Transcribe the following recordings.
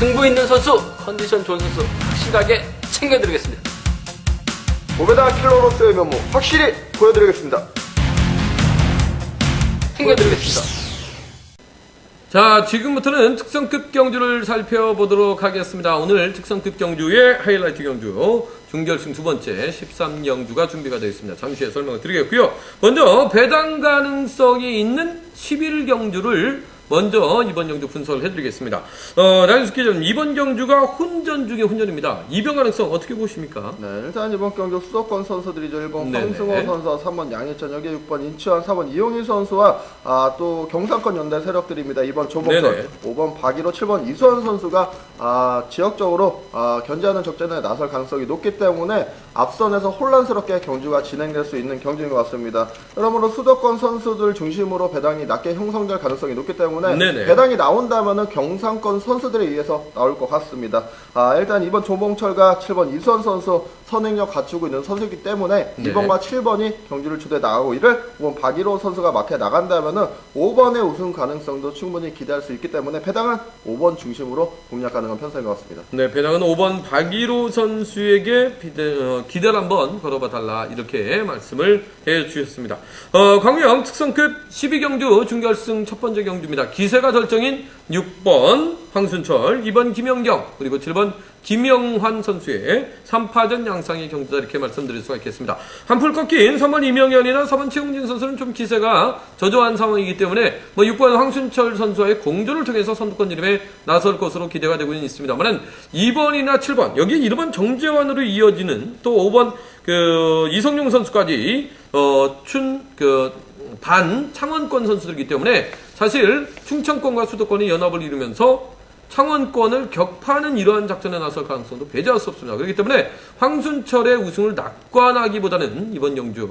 승부 있는 선수, 컨디션 좋은 선수 확실하게 챙겨드리겠습니다. 고배당 킬러로서의 면모 확실히 보여드리겠습니다. 챙겨드리겠습니다. 자, 지금부터는 특성급 경주를 살펴보도록 하겠습니다. 오늘 특성급 경주의 하이라이트 경주, 중결승 두 번째 13경주가 준비가 되어 있습니다. 잠시 후에 설명을 드리겠고요. 먼저 배당 가능성이 있는 11경주를 먼저 이번 경주 분석을 해드리겠습니다. 어, 나윤수 기자님, 이번 경주가 혼전 중의 혼전입니다. 이변 가능성 어떻게 보십니까? 네, 일단 이번 경기 수도권 선수들이죠. 1번 네네. 황승호 선수와 3번 양희찬혁이 6번 인치환, 4번 이용희 선수와 아, 또 경상권 연대 세력들입니다. 2번 조봉철, 네네. 5번 박일호, 7번 이수환 선수가 아, 지역적으로 아, 견제하는 적전에 나설 가능성이 높기 때문에 앞선에서 혼란스럽게 경주가 진행될 수 있는 경주인 것 같습니다. 그러므로 수도권 선수들 중심으로 배당이 낮게 형성될 가능성이 높기 때문에 네네. 배당이 나온다면은 경상권 선수들에 의해서 나올 것 같습니다. 아, 일단 이번 조봉철과 7번 이수환 선수 선행력 갖추고 있는 선수이기 때문에 네. 2번과 7번이 경주를 주도해 나가고 이를 5번 박일호 선수가 막혀 나간다면은 5번의 우승 가능성도 충분히 기대할 수 있기 때문에 배당은 5번 중심으로 공략 가능한 편성인 것 같습니다. 네, 배당은 5번 박일호 선수에게 비대- 어, 기대를 한번 걸어봐 달라 이렇게 말씀을 해 주셨습니다. 어, 광명 특성급 12경주 중결승 첫 번째 경주입니다. 기세가 절정인 6번 황순철, 2번 김영경, 그리고 7번 김영환 선수의 3파전 양상의 경주다 이렇게 말씀드릴 수가 있겠습니다. 한풀 꺾인 3번 이명현이나 4번 최웅진 선수는 좀 기세가 저조한 상황이기 때문에 뭐 6번 황순철 선수와의 공조를 통해서 선두권 이름에 나설 것으로 기대가 되고는 있습니다만은 2번이나 7번 여기 이름은 정재환으로 이어지는 또 5번 그 이성용 선수까지 어춘그 반 창원권 선수들이기 때문에 사실 충청권과 수도권이 연합을 이루면서 창원권을 격파하는 이러한 작전에 나설 가능성도 배제할 수 없습니다. 그렇기 때문에 황순철의 우승을 낙관하기보다는 이번 경주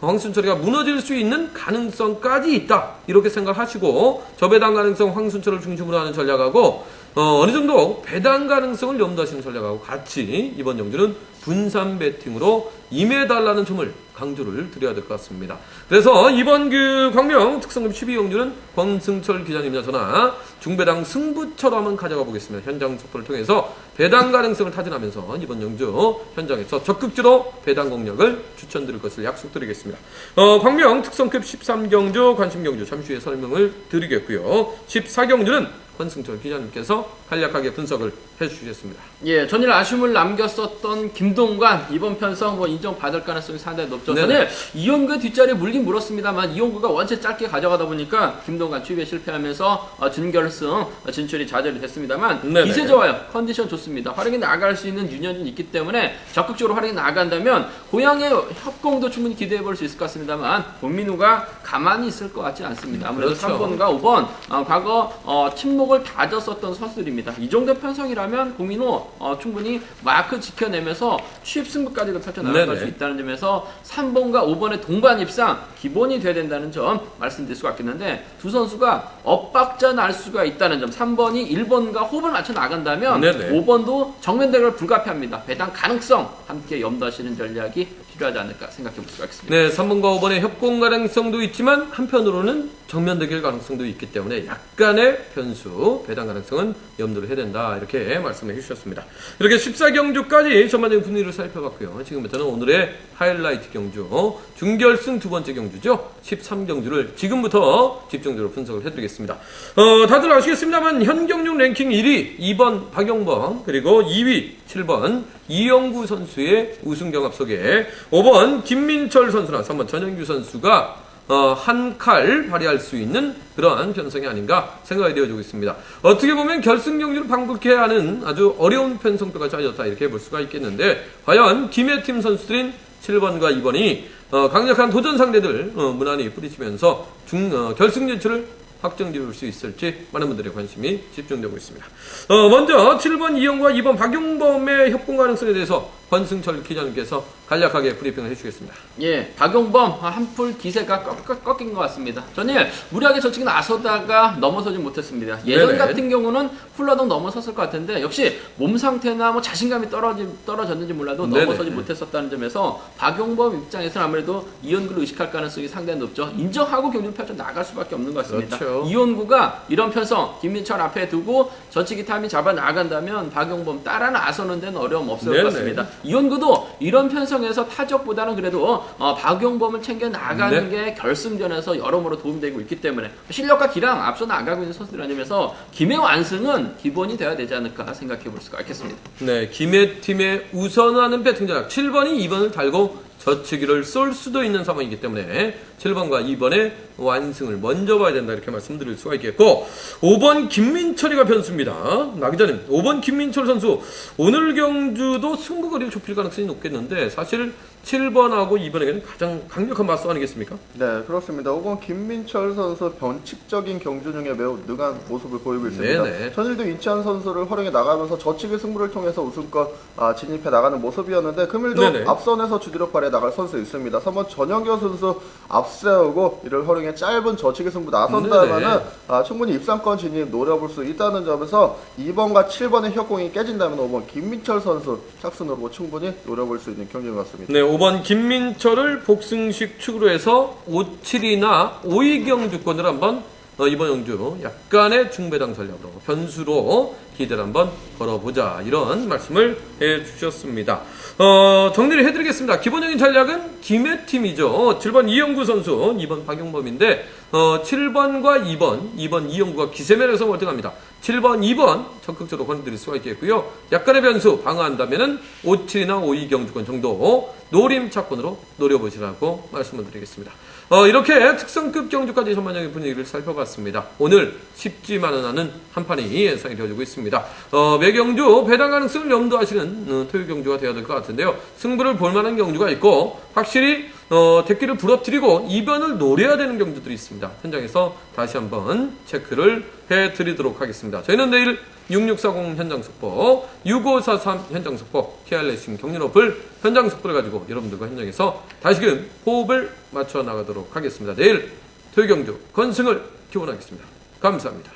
황순철이가 무너질 수 있는 가능성까지 있다 이렇게 생각하시고 저배당 가능성 황순철을 중심으로 하는 전략하고 어, 느 정도 배당 가능성을 염두하시는 전략하고 같이 이번 경주는 분산 배팅으로 임해달라는 점을 강조를 드려야 될 것 같습니다. 그래서 이번 그 광명 특성급 12경주는 권승철 기자님이나 저나 중배당 승부처럼 한번 가져가 보겠습니다. 현장 속보를 통해서 배당 가능성을 타진하면서 이번 경주 현장에서 적극적으로 배당 공략을 추천드릴 것을 약속드리겠습니다. 어, 광명 특성급 13경주 관심경주 잠시 후에 설명을 드리겠고요. 14경주는 권승철 기자님께서 간략하게 분석을 해주시겠습니다. 예, 전일 아쉬움을 남겼었던 김동관 이번 편성 뭐 인정받을 가능성이 상당히 높죠. 전일 이용규 뒷자리에 물긴 물었습니다만 이용규가 원체 짧게 가져가다 보니까 김동관 추비에 실패하면서 어, 준결승 어, 진출이 좌절이 됐습니다만 네네. 기세 좋아요. 컨디션 좋습니다. 활약이 나갈 수 있는 유년이 있기 때문에 적극적으로 활약이 나간다면 고향의 협공도 충분히 기대해 볼 수 있을 것 같습니다만 본민우가 가만히 있을 것 같지 않습니다. 아무래도 그렇죠. 3번과 5번 어, 과거 어, 침묵 을 다졌었던 선수들입니다. 이 정도 편성이라면 공민호 어, 충분히 마크 지켜내면서 쉽승부까지도 펼쳐나갈 네네. 수 있다는 점에서 3번과 5번의 동반 입상 기본이 돼야 된다는 점 말씀드릴 수가 있겠는데 두 선수가 엇박자 날 수가 있다는 점 3번이 1번과 호흡을 맞춰 나간다면 네네. 5번도 정면 대결 불가피합니다. 배당 가능성 함께 염두하시는 전략이 필요하지 않을까 생각해 볼 수가 있습니다. 네, 3번과 5번의 협공 가능성도 있지만 한편으로는 정면 대결 가능성도 있기 때문에 약간의 변수, 배당 가능성은 염두를 해야 된다. 이렇게 말씀해 주셨습니다. 이렇게 14경주까지 전반적인 분위기를 살펴봤고요. 지금부터는 오늘의 하이라이트 경주, 중결승 두 번째 경주죠. 13경주를 지금부터 집중적으로 분석을 해드리겠습니다. 어, 다들 아시겠습니다만 현경용 랭킹 1위 2번 박용범 그리고 2위 7번 이영구 선수의 우승 경합 속에 5번 김민철 선수나 3번 전영규 선수가 어, 한 칼 발휘할 수 있는 그러한 편성이 아닌가 생각이 되어지고 있습니다. 어떻게 보면 결승 경주를 방불케 하는 아주 어려운 편성표가 짜졌다 이렇게 볼 수가 있겠는데 과연 김해 팀 선수들인 7번과 2번이 어, 강력한 도전 상대들 어, 무난히 뿌리치면서 중, 어, 결승 진출을 확정 지을 수 있을지 많은 분들의 관심이 집중되고 있습니다. 어, 먼저 7번 이영과 2번 박용범의 협공 가능성에 대해서 권승철 기자님께서 간략하게 브리핑을 해주겠습니다. 예, 박용범 한풀 기세가 꺾, 꺾, 꺾인 것 같습니다. 전일 무리하게 저측에 나서다가 넘어서지 못했습니다. 예전 네네. 같은 경우는 훌러덩 넘어섰을 것 같은데 역시 몸 상태나 뭐 자신감이 떨어지, 떨어졌는지 몰라도 네네. 넘어서지 못했었다는 점에서 박용범 입장에서는 아무래도 이연구를 의식할 가능성이 상당히 높죠. 인정하고 경기 펼쳐 나갈 수밖에 없는 것 같습니다. 그렇죠. 이연구가 이런 편성 김민철 앞에 두고 저치기 타임이 잡아 나간다면 박용범 따라 나서는 데는 어려움 없을 네네. 것 같습니다. 이원구도 이런 편성에서 타적보다는 그래도 어, 박용범을 챙겨 나가는 게 결승전에서 여러모로 도움되고 있기 때문에 실력과 기량 앞서 나가고 있는 선수들 아니면서 김해 완승은 기본이 돼야 되지 않을까 생각해 볼 수가 있겠습니다. 네, 김해 팀의 우선하는 배팅 전략 7번이 2번을 달고 저치기를 쏠 수도 있는 상황이기 때문에 7번과 2번의 완승을 먼저 봐야 된다 이렇게 말씀드릴 수가 있겠고 5번 김민철이가 변수입니다. 나 기자님 5번 김민철 선수 오늘 경주도 승부거리를 좁힐 가능성이 높겠는데 사실 7번하고 2번에게는 가장 강력한 맞서 아니겠습니까? 네, 그렇습니다. 5번 김민철 선수 변칙적인 경주 중에 매우 능한 모습을 보이고 있습니다. 네네. 전일도 인천 선수를 활용해 나가면서 저치기 승부를 통해서 우승권 아, 진입해 나가는 모습이었는데 금일도 네네. 앞선에서 주디로 팔에 나갈 선수 있습니다. 3번 전영교 선수 앞세우고 이를 활용해 짧은 저치기 승부 나선다면은 네네. 아, 충분히 입상권 진입 노려볼 수 있다는 점에서 2번과 7번의 협공이 깨진다면 5번 김민철 선수 착순으로 충분히 노려볼 수 있는 경기인 것 같습니다. 네, 5번 김민철을 복승식 축으로 해서 57이나 5위경 주권을 한번 어, 이번 영주 약간의 중배당 전략으로 변수로 기대를 한번 걸어보자 이런 말씀을 해주셨습니다. 어, 정리를 해드리겠습니다. 기본적인 전략은 김해 팀이죠. 7번 이영구 선수, 2번 박용범인데 어, 7번과 2번, 2번 이영구가 기세면에서 월등합니다. 7번, 2번 적극적으로 권해드릴 수가 있겠고요. 약간의 변수 방어한다면은 57이나 5위 경주권 정도 노림 차권으로 노려보시라고 말씀을 드리겠습니다. 어, 이렇게 특성급 경주까지 전반적인 분위기를 살펴봤습니다. 오늘 쉽지만은 않은 한 판이 예상이 되어지고 있습니다. 어, 매경주 배당 가능성을 염두하시는 어, 토요 경주가 되어야 될 것 같은데요. 승부를 볼 만한 경주가 있고 확실히 어, 대기를 부러뜨리고 이변을 노려야 되는 경주들이 있습니다. 현장에서 다시 한번 체크를 해드리도록 하겠습니다. 저희는 내일 6640 현장 속보, 6543 현장 속보, KR레싱 경륜 어플 현장 속보를 가지고 여러분들과 현장에서 다시금 호흡을 맞춰 나가도록 하겠습니다. 내일 토요 경주 건승을 기원하겠습니다. 감사합니다.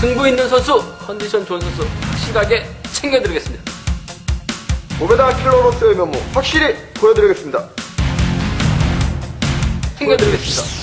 승부 있는 선수, 컨디션 좋은 선수 확실하게 챙겨드리겠습니다. 오베다 킬러로서의 면모 확실히 보여드리겠습니다. 챙겨드리겠습니다.